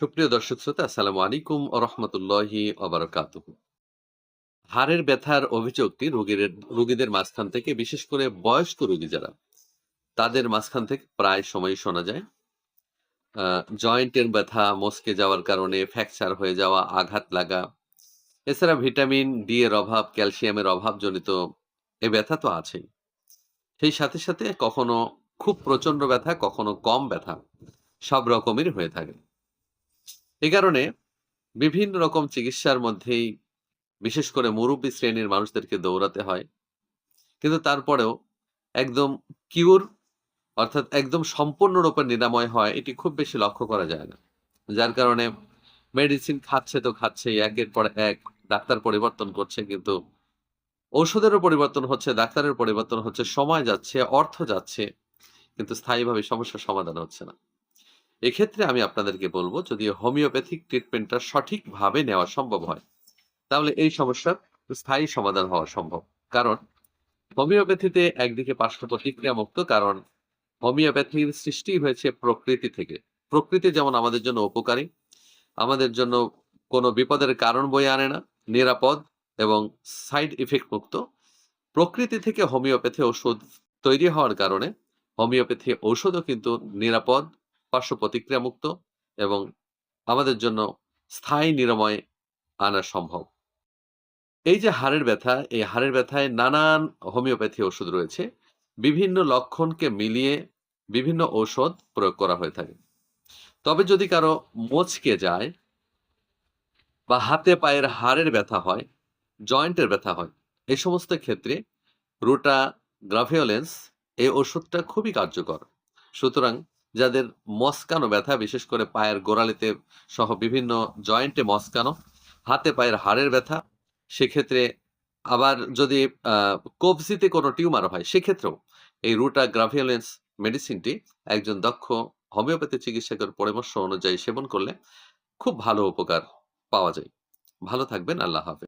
সুপ্রিয় দর্শক শ্রোতা, আসসালামু আলাইকুম রহমতুল্লাহি অবরাকাতুহু হাড়ের ব্যথার অভিযোগটি রোগীর, রোগীদের মাঝখান থেকে, বিশেষ করে বয়স্ক রোগী যারা, তাদের মাঝখান থেকে প্রায় সময় শোনা যায়। জয়েন্টের ব্যথা, মস্কে যাওয়ার কারণে ফ্র্যাকচার হয়ে যাওয়া, আঘাত লাগা। এছাড়া ভিটামিন ডি এর অভাব, ক্যালসিয়ামের অভাবজনিত এ ব্যথা তো আছেই। সেই সাথে সাথে কখনো খুব প্রচণ্ড ব্যথা, কখনো কম ব্যথা, সব রকমের হয়ে থাকে। এ কারণে বিভিন্ন রকম চিকিৎসার মধ্যেই বিশেষ করে মুরব্বী শ্রেণির মানুষদেরকে দৌড়াতে হয়। কিন্তু তারপরেও একদম কিউর অর্থাৎ একদম সম্পূর্ণরূপে নিরাময় হয়, এটি খুব বেশি লক্ষ্য করা যায় না। যার কারণে মেডিসিন খাচ্ছে তো খাচ্ছে একের পর এক ডাক্তার পরিবর্তন করছে কিন্তু ঔষধেরও পরিবর্তন হচ্ছে, ডাক্তারের পরিবর্তন হচ্ছে, সময় যাচ্ছে, অর্থ যাচ্ছে, কিন্তু স্থায়ীভাবে সমস্যার সমাধান হচ্ছে না। এক্ষেত্রে আমি আপনাদেরকে বলব যদি হোমিওপ্যাথিক ট্রিটমেন্টটা সঠিকভাবে নেওয়া সম্ভব হয়, তাহলে এই সমস্যার স্থায়ী সমাধান হওয়া সম্ভব। কারণ হোমিওপ্যাথিতে একদিকে পার্শ্ব প্রতিক্রিয়া মুক্ত কারণ হোমিওপ্যাথির সৃষ্টি হয়েছে প্রকৃতি থেকে। প্রকৃতি যেমন আমাদের জন্য উপকারী, আমাদের জন্য কোনো বিপদের কারণ বয়ে আনে না, নিরাপদ এবং সাইড ইফেক্ট মুক্ত। প্রকৃতি থেকে হোমিওপ্যাথি ওষুধ তৈরি হওয়ার কারণে হোমিওপ্যাথি ঔষধও কিন্তু নিরাপদ পার্শ্ব প্রতিক্রিয়া মুক্ত এবং আমাদের জন্য স্থায়ী নিরাময় আনা সম্ভব। এই যে হাড়ের ব্যথা, এই হাড়ের ব্যথায় নানান হোমিওপ্যাথি ওষুধ রয়েছে। বিভিন্ন লক্ষণকে মিলিয়ে বিভিন্ন ঔষধ প্রয়োগ করা হয়ে থাকে। তবে যদি কারও মোচকে যায় বা হাতে পায়ের হাড়ের ব্যথা হয়, জয়েন্টের ব্যথা হয়, এই সমস্ত ক্ষেত্রে রুটা গ্রাভিওলেন্স এই ওষুধটা খুবই কার্যকর। সুতরাং যাদের মস্কানো ব্যথা, বিশেষ করে পায়ের গোড়ালিতে সহ বিভিন্ন জয়েন্টে মস্কানো, হাতে পায়ের হাড়ের ব্যথা, সেক্ষেত্রে আবার যদি কবজিতে কোনো টিউমার হয়, সেক্ষেত্রেও এই রুটা গ্রাভিওলেন্স মেডিসিনটি একজন দক্ষ হোমিওপ্যাথি চিকিৎসকের পরামর্শ অনুযায়ী সেবন করলে খুব ভালো উপকার পাওয়া যায়। ভালো থাকবেন, আল্লাহ হাফেজ।